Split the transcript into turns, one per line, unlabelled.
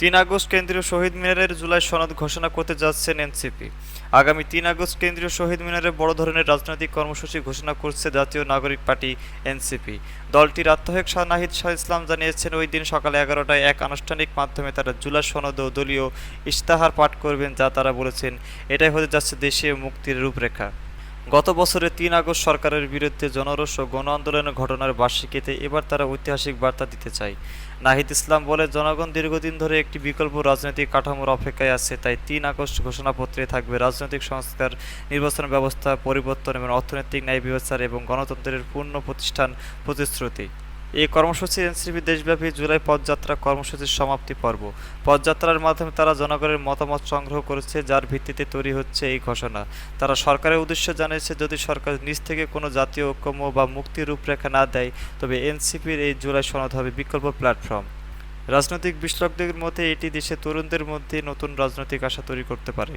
তিন আগস্ট কেন্দ্রীয় শহীদ মিনারের জুলাই সনদ ঘোষণা করতে যাচ্ছেন এনসিপি। আগামী তিন আগস্ট কেন্দ্রীয় শহীদ মিনারে বড় ধরনের রাজনৈতিক কর্মসূচি ঘোষণা করছে জাতীয় নাগরিক পার্টি এনসিপি। দলটির আত্মহায়ক শাহ নাহিদ শাহ ইসলাম জানিয়েছেন, ওই দিন সকালে এগারোটায় এক আনুষ্ঠানিক মাধ্যমে তারা জুলাই সনদ ও দলীয় ইশতেহার পাঠ করবেন যা তারা বলেছেন। এটাই হতে যাচ্ছে দেশীয় মুক্তির রূপরেখা। গত বছরে তিন আগস্ট সরকারের বিরুদ্ধে জনরস ও গণ আন্দোলনের ঘটনার বার্ষিকীতে এবার তারা ঐতিহাসিক বার্তা দিতে চায়। নাহিদ ইসলাম বলে, জনগণ দীর্ঘদিন ধরে একটি বিকল্প রাজনৈতিক কাঠামোর অপেক্ষায় আছে, তাই তিন আগস্ট ঘোষণাপত্রে থাকবে রাজনৈতিক সংস্কার, নির্বাচন ব্যবস্থা, পরিবর্তন এবং অর্থনৈতিক ন্যায় বিবেচার এবং গণতন্ত্রের পূর্ণ প্রতিষ্ঠান প্রতিশ্রুতি। এই কর্মসূচি এনসিপি দেশব্যাপী জুলাই পদযাত্রা কর্মসূচির সমাপ্তি পর্ব। পদযাত্রার মাধ্যমে তারা জনগণের মতামত সংগ্রহ করেছে, যার ভিত্তিতে তৈরি হচ্ছে এই ঘোষণা। তারা সরকারের উদ্দেশ্য জানিয়েছে, যদি সরকার নিজ থেকে কোনো জাতীয় ঐক্যম্য বা মুক্তির রূপরেখা না দেয়, তবে এনসিপির এই জুলাই সনদ হবে বিকল্প প্ল্যাটফর্ম। রাজনৈতিক বিশ্লেষকদের মতে, এটি দেশে তরুণদের মধ্যে নতুন রাজনৈতিক আশা তৈরি করতে পারে।